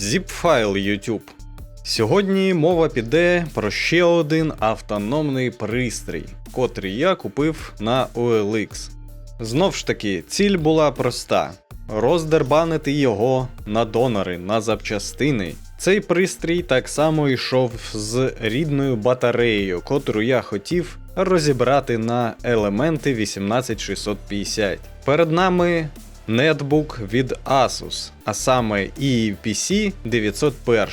Zip-файл YouTube. Сьогодні мова піде про ще один автономний пристрій, котрий я купив на OLX. Знов ж таки, ціль була проста: роздербанити його на донори, на запчастини. Цей пристрій так само йшов з рідною батареєю, котру я хотів розібрати на елементи 18650. Перед нами нетбук від Asus, а саме EPC 901.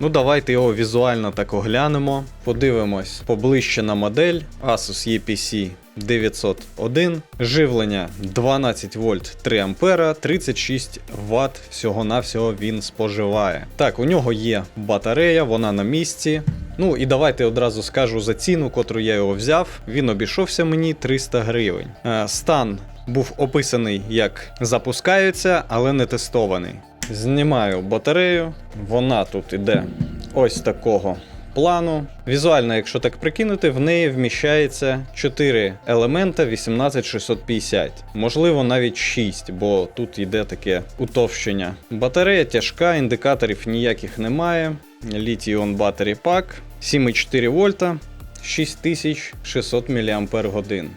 Ну давайте його візуально так оглянемо. Подивимось поближче на модель Asus EPC 901. Живлення 12 вольт 3 ампера, 36 Вт всього-навсього він споживає. Так, у нього є батарея, вона на місці. Ну і давайте одразу скажу за ціну, котру я його взяв. Він обійшовся мені 300 гривень. Е, Стан був описаний як запускається, але не тестований. Знімаю батарею, вона тут іде ось такого плану. Візуально, якщо так прикинути, в неї вміщається 4 елемента 18650, можливо, навіть 6, бо тут йде таке утовщення. Батарея тяжка, індикаторів ніяких немає. Lithium Battery Pack 7,4 вольта. 6600 мАч.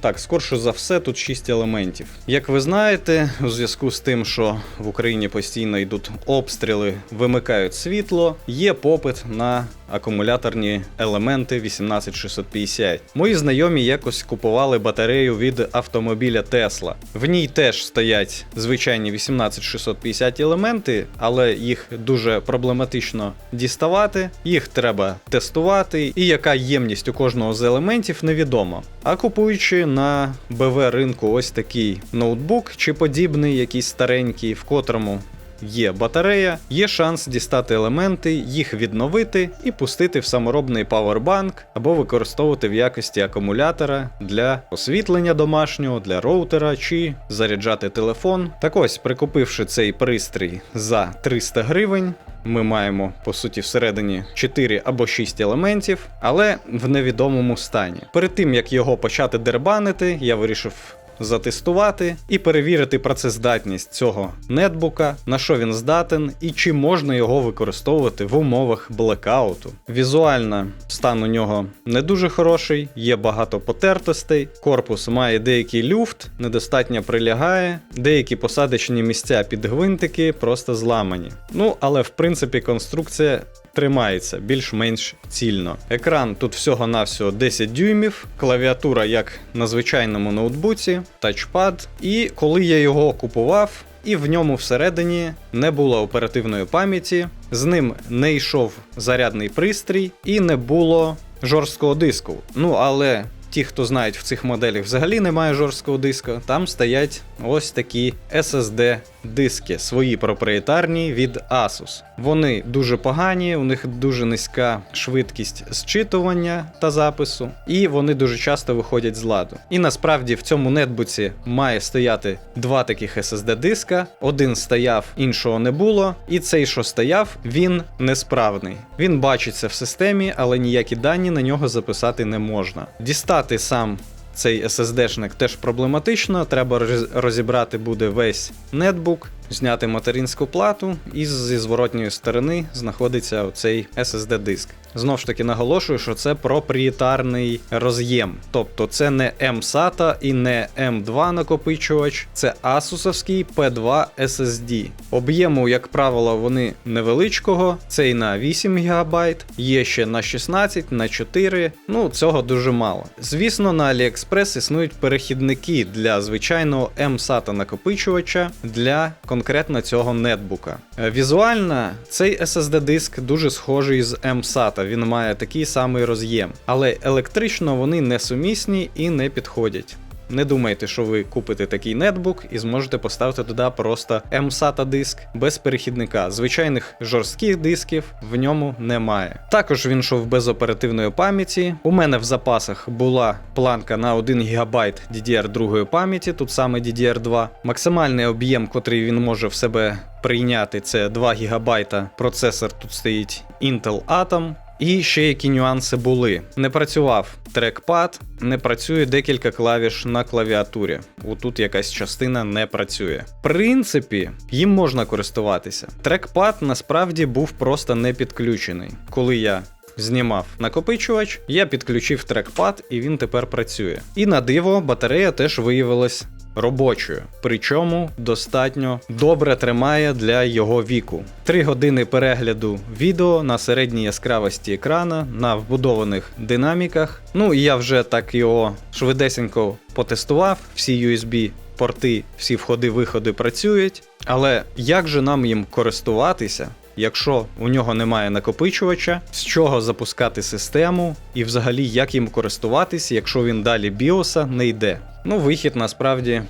Так, скорше за все, тут 6 елементів. Як ви знаєте, у зв'язку з тим, що в Україні постійно йдуть обстріли, вимикають світло, є попит на акумуляторні елементи 18650. Мої знайомі якось купували батарею від автомобіля Tesla. В ній теж стоять звичайні 18650 елементи, але їх дуже проблематично діставати, їх треба тестувати, і яка ємність у кожного з елементів невідомо. А купуючи на БВ ринку ось такий ноутбук чи подібний, якийсь старенький, в котрому є батарея, є шанс дістати елементи, їх відновити і пустити в саморобний павербанк або використовувати в якості акумулятора для освітлення домашнього, для роутера чи заряджати телефон. Так ось, прикупивши цей пристрій за 300 гривень. Ми маємо по суті всередині 4 або 6 елементів, але в невідомому стані. Перед тим як його почати дербанити, я вирішив затестувати і перевірити працездатність цього нетбука, на що він здатен і чи можна його використовувати в умовах блекауту. Візуально стан у нього не дуже хороший, є багато потертостей, корпус має деякий люфт, недостатньо прилягає, деякі посадочні місця під гвинтики просто зламані. Ну, але в принципі конструкція тримається більш-менш цільно. Екран тут всього-навсього 10 дюймів, клавіатура як на звичайному ноутбуці, тачпад. І коли я його купував, і в ньому всередині не було оперативної пам'яті, з ним не йшов зарядний пристрій і не було жорсткого диску. Ну але. Ті, хто знають в цих моделях, взагалі немає жорсткого диска. Там стоять ось такі SSD диски, свої проприєтарні від Asus. Вони дуже погані, у них дуже низька швидкість зчитування та запису, і вони дуже часто виходять з ладу. І насправді в цьому нетбуці має стояти два таких SSD диска. Один стояв, іншого не було. І цей, що стояв, він несправний. Він бачиться в системі, але ніякі дані на нього записати не можна. Дістати сам цей SSD-шник теж проблематично. Треба розібрати буде весь нетбук, зняти материнську плату, і зі зворотньої сторони знаходиться оцей SSD-диск. Знов ж таки наголошую, що це проприєтарний роз'єм. Тобто це не M-SATA і не M2 накопичувач, це Asusовський P2 SSD. Об'єму, як правило, вони невеличкого, цей на 8 ГБ, є ще на 16, на 4. Ну, цього дуже мало. Звісно, на AliExpress існують перехідники для звичайного M-SATA накопичувача для конкретно цього нетбука. Е, Візуально цей SSD-диск дуже схожий з M-SATA, він має такий самий роз'єм, але електрично вони несумісні і не підходять. Не думайте, що ви купите такий нетбук і зможете поставити туди просто M-SATA диск без перехідника. Звичайних жорстких дисків в ньому немає. Також він йшов без оперативної пам'яті. У мене в запасах була планка на 1 ГБ DDR2 пам'яті, тут саме DDR2. Максимальний об'єм, котрий він може в себе прийняти, це 2 ГБ. Процесор тут стоїть Intel Atom. І ще які нюанси були. Не працював трекпад, не працює декілька клавіш на клавіатурі. Отут якась частина не працює. В принципі, їм можна користуватися. Трекпад насправді був просто не підключений. Коли я знімав накопичувач, я підключив трекпад і він тепер працює. І на диво, батарея теж виявилась робочою, причому достатньо добре тримає для його віку. Три години перегляду відео на середній яскравості екрана на вбудованих динаміках. Ну і я вже так його швидесенько потестував. Всі USB порти, всі входи-виходи працюють. Але як же нам їм користуватися? Якщо у нього немає накопичувача, з чого запускати систему, і взагалі як їм користуватися, якщо він далі біоса не йде. Ну, вихід насправді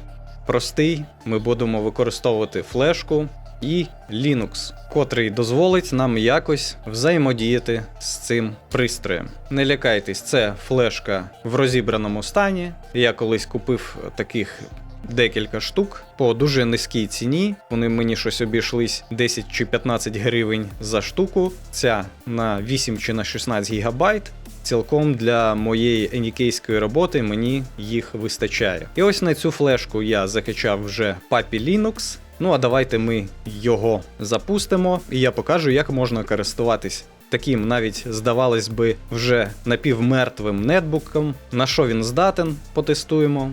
простий. Ми будемо використовувати флешку і Linux, котрий дозволить нам якось взаємодіяти з цим пристроєм. Не лякайтесь, це флешка в розібраному стані. Я колись купив таких декілька штук по дуже низькій ціні. Вони мені щось обійшлись 10 чи 15 гривень за штуку. Ця на 8 чи на 16 гігабайт. Цілком для моєї енікейської роботи мені їх вистачає. І ось на цю флешку я закачав вже Papi Linux. Ну а давайте ми його запустимо, і я покажу, як можна користуватись таким, навіть здавалось би, вже напівмертвим нетбуком, на що він здатен, потестуємо.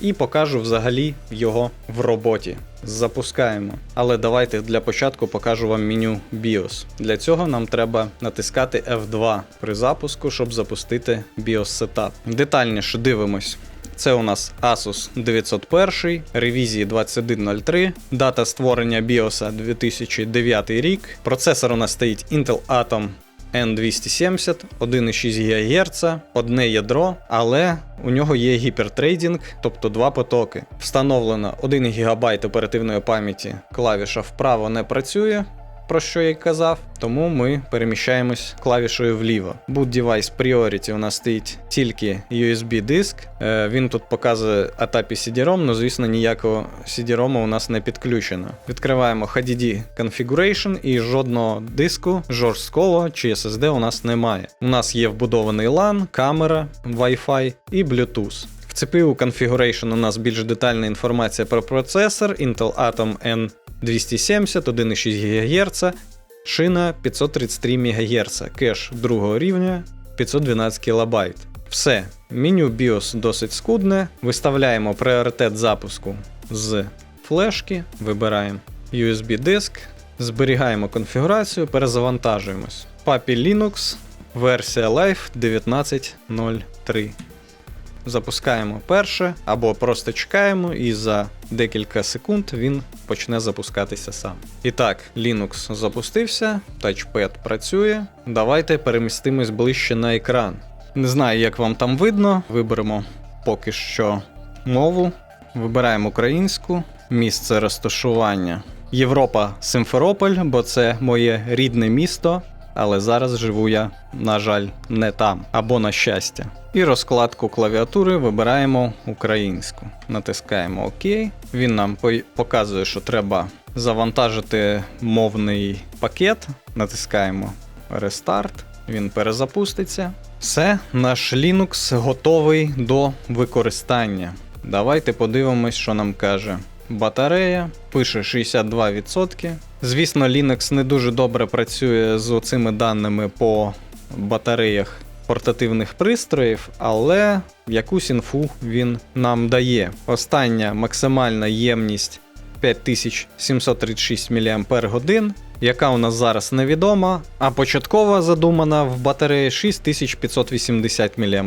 І покажу взагалі його в роботі. Запускаємо. Але давайте для початку покажу вам меню BIOS. Для цього нам треба натискати F2 при запуску, щоб запустити BIOS Setup. Детальніше дивимось. Це у нас Asus 901, ревізії 2103, дата створення BIOS 2009 рік. Процесор у нас стоїть Intel Atom N270, 1,6 ГГц, одне ядро, але у нього є гіпертрейдинг, тобто два потоки. Встановлено 1 ГБ оперативної пам'яті, клавіша вправо не працює. Про що я й казав, тому ми переміщаємось клавішою вліво. Boot Device Priority у нас стоїть тільки USB диск. Е, він тут показує ATAPI CD-ROM, але звісно ніякого CD-ROM у нас не підключено. Відкриваємо HDD Configuration і жодного диску, жорсткого чи SSD у нас немає. У нас є вбудований LAN, камера, Wi-Fi і Bluetooth. В CPU Configuration у нас більш детальна інформація про процесор Intel Atom N 270, 1,6 ГГц, шина 533 МГц, кеш другого рівня 512 кБ. Все, меню BIOS досить скудне. Виставляємо пріоритет запуску з флешки, вибираємо USB диск, зберігаємо конфігурацію, перезавантажуємось. Papi Linux, версія Live 19.03. Запускаємо перше, або просто чекаємо, і за декілька секунд він почне запускатися сам. І так, Linux запустився, тачпед працює. Давайте перемістимось ближче на екран. Не знаю, як вам там видно. Виберемо поки що мову. Вибираємо українську, місце розташування. Європа Симферополь, бо це моє рідне місто. Але зараз живу я, на жаль, не там або на щастя. І розкладку клавіатури вибираємо українську. Натискаємо ОК. Він нам показує, що треба завантажити мовний пакет. Натискаємо Restart. Він перезапуститься. Все, наш Linux готовий до використання. Давайте подивимось, що нам каже. Батарея пише 62%. Звісно, Linux не дуже добре працює з оцими даними по батареях портативних пристроїв, але якусь інфу він нам дає. Остання максимальна ємність 5736 мАч, яка у нас зараз невідома, а початкова задумана в батареї 6580 мАч.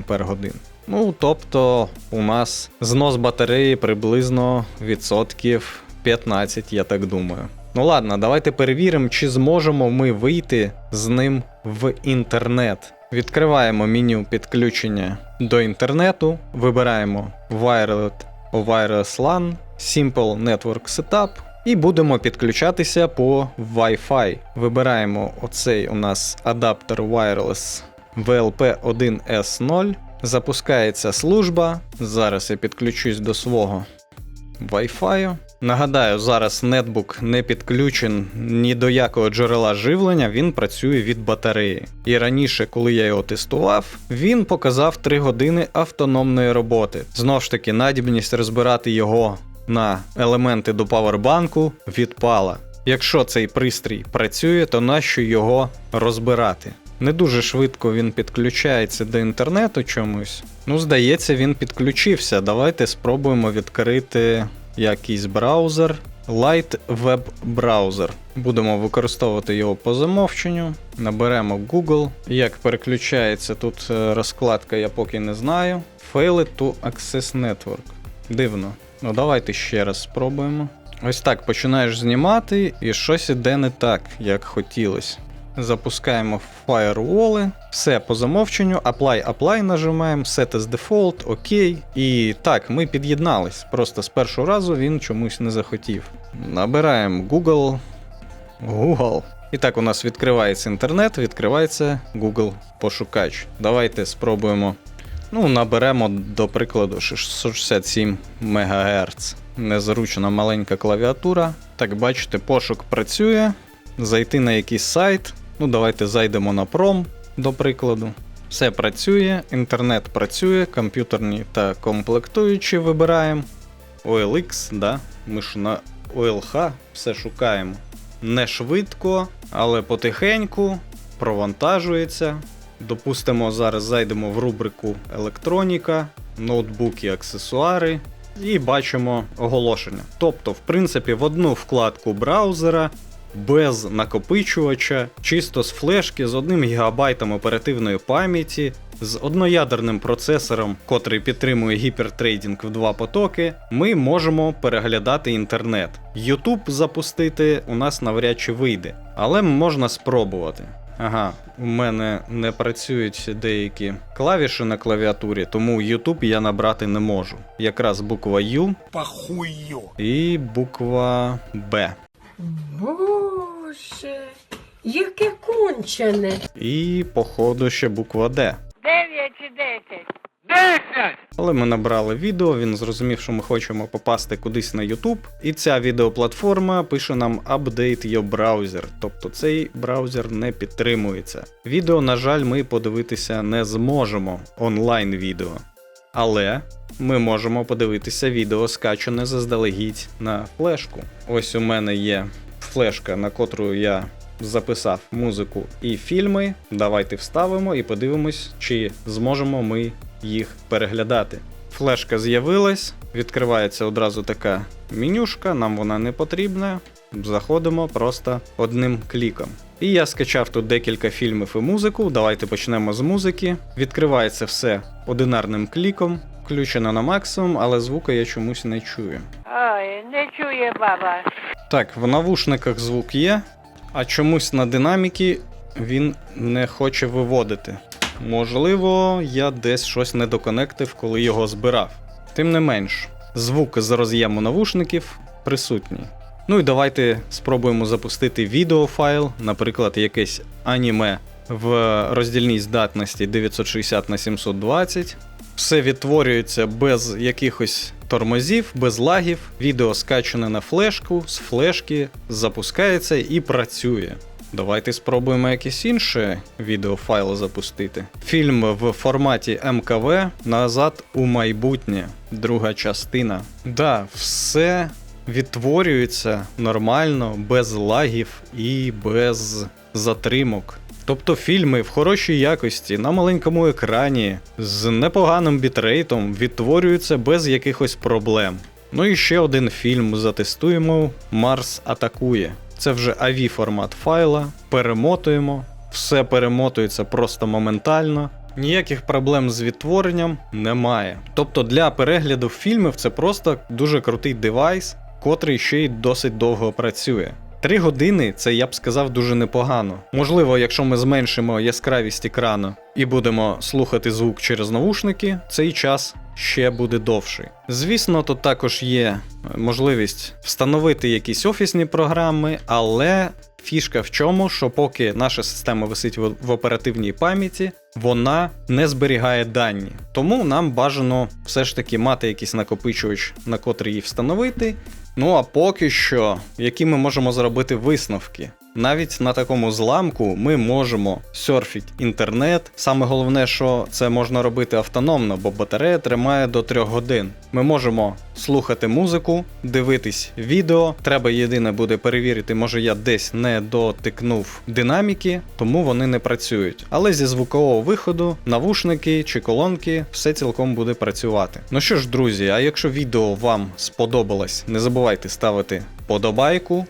Ну, тобто, у нас знос батареї приблизно відсотків 15, я так думаю. Ну ладно, давайте перевіримо, чи зможемо ми вийти з ним в інтернет. Відкриваємо меню підключення до інтернету, вибираємо Wireless, Wireless LAN, Simple Network Setup і будемо підключатися по Wi-Fi. Вибираємо оцей у нас адаптер Wireless VLP1S0. Запускається служба. Зараз я підключусь до свого Wi-Fi. Нагадаю, зараз нетбук не підключений ні до якого джерела живлення, він працює від батареї. І раніше, коли я його тестував, він показав 3 години автономної роботи. Знову ж таки, надібність розбирати його на елементи до павербанку відпала. Якщо цей пристрій працює, то нащо його розбирати? Не дуже швидко він підключається до інтернету чомусь. Ну, здається, він підключився. Давайте спробуємо відкрити якийсь браузер. Light Web Browser. Будемо використовувати його по замовченню. Наберемо Google. Як переключається тут е, розкладка, я поки не знаю. Failed to Access Network. Дивно. Ну давайте ще раз спробуємо. Ось так починаєш знімати, і щось іде не так, як хотілося. Запускаємо фаєрволи, все по замовченню, apply, apply нажимаємо, set as default, окей. І так, ми під'єднались. Просто з першого разу він чомусь не захотів. Набираємо Google. Google. І так, у нас відкривається інтернет, відкривається Google пошукач. Давайте спробуємо. Ну, наберемо, до прикладу, 667 МГц. Незручна маленька клавіатура. Так, бачите, пошук працює. Зайти на якийсь сайт. Ну, давайте зайдемо на пром, до прикладу. Все працює, інтернет працює, комп'ютерні та комплектуючі вибираємо. OLX, да? Ми ж на OLH все шукаємо. Не швидко, але потихеньку провантажується. Допустимо, зараз зайдемо в рубрику електроніка, ноутбуки, аксесуари і бачимо оголошення. Тобто, в принципі, в одну вкладку браузера без накопичувача, чисто з флешки з 1 ГБ оперативної пам'яті, з одноядерним процесором, котрий підтримує гіпертрейдинг в два потоки, ми можемо переглядати інтернет. YouTube запустити у нас навряд чи вийде, але можна спробувати. Ага, у мене не працюють деякі клавіші на клавіатурі, тому YouTube я набрати не можу. Якраз буква U похую. і буква Б. Боже, яке кончене. І, походу, ще буква Д. Дев'ять чи десять. Але ми набрали відео, він зрозумів, що ми хочемо попасти кудись на YouTube, і ця відеоплатформа пише нам Update your browser, тобто цей браузер не підтримується. Відео, на жаль, ми подивитися не зможемо онлайн відео. Але ми можемо подивитися відео, скачане заздалегідь на флешку. Ось у мене є флешка, на котру я записав музику і фільми. Давайте вставимо і подивимось, чи зможемо ми їх переглядати. Флешка з'явилась, відкривається одразу така менюшка, нам вона не потрібна. Заходимо просто одним кліком. І я скачав тут декілька фільмів і музику. Давайте почнемо з музики. Відкривається все одинарним кліком, включено на максимум, але звука я чомусь не чую. Ой, не чує баба. Так, в навушниках звук є, а чомусь на динаміки він не хоче виводити. Можливо, я десь щось не доконектив, коли його збирав. Тим не менш, звук з роз'єму навушників присутній. Ну і давайте спробуємо запустити відеофайл, наприклад, якесь аніме в роздільній здатності 960 на 720. Все відтворюється без якихось тормозів, без лагів. Відео скачане на флешку, з флешки запускається і працює. Давайте спробуємо якийсь інший відеофайл запустити. Фільм в форматі МКВ Назад у майбутнє, друга частина. Да, все відтворюється нормально, без лагів і без затримок. Тобто фільми в хорошій якості на маленькому екрані з непоганим бітрейтом відтворюються без якихось проблем. Ну і ще один фільм затестуємо: Марс атакує. Це вже AV формат файла, перемотуємо, все перемотується просто моментально. Ніяких проблем з відтворенням немає. Тобто для перегляду фільмів це просто дуже крутий девайс, котрий ще й досить довго працює. Три години це я б сказав дуже непогано. Можливо, якщо ми зменшимо яскравість екрану і будемо слухати звук через навушники, цей час ще буде довший. Звісно, тут також є можливість встановити якісь офісні програми, але фішка в чому, що поки наша система висить в в оперативній пам'яті, вона не зберігає дані. Тому нам бажано все ж таки мати якийсь накопичувач, на котрий її встановити, Ну а поки що, які ми можемо зробити висновки? Навіть на такому зламку ми можемо серфити інтернет. Саме головне, що це можна робити автономно, бо батарея тримає до 3 годин. Ми можемо слухати музику, дивитись відео. Треба єдине буде перевірити, може я десь не дотикнув динаміки, тому вони не працюють. Але зі звукового виходу, навушники чи колонки, все цілком буде працювати. Ну що ж, друзі, а якщо відео вам сподобалось, не забувайте ставити подобайку.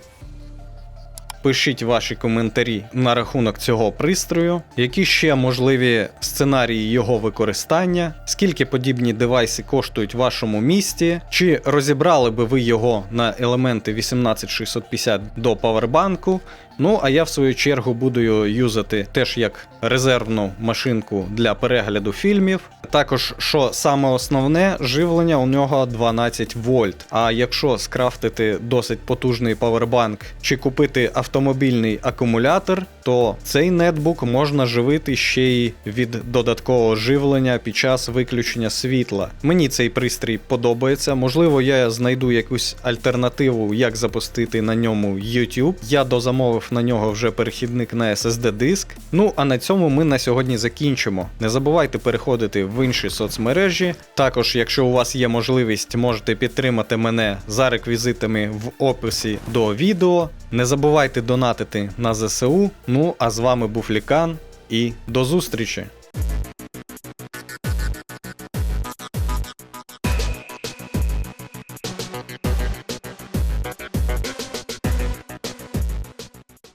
Пишіть ваші коментарі на рахунок цього пристрою, які ще можливі сценарії його використання, скільки подібні девайси коштують в вашому місті, чи розібрали би ви його на елементи 18650 до павербанку. Ну, а я в свою чергу буду його юзати теж як резервну машинку для перегляду фільмів. Також, що саме основне, живлення у нього 12 вольт. А якщо скрафтити досить потужний павербанк чи купити автомобільний акумулятор, то цей нетбук можна живити ще й від додаткового живлення під час виключення світла. Мені цей пристрій подобається. Можливо, я знайду якусь альтернативу, як запустити на ньому YouTube. Я дозамовив на нього вже перехідник на SSD диск. Ну а на цьому ми на сьогодні закінчимо. Не забувайте переходити в інші соцмережі. Також, якщо у вас є можливість, можете підтримати мене за реквізитами в описі до відео. Не забувайте донатити на ЗСУ. Ну а з вами був Лікан і до зустрічі!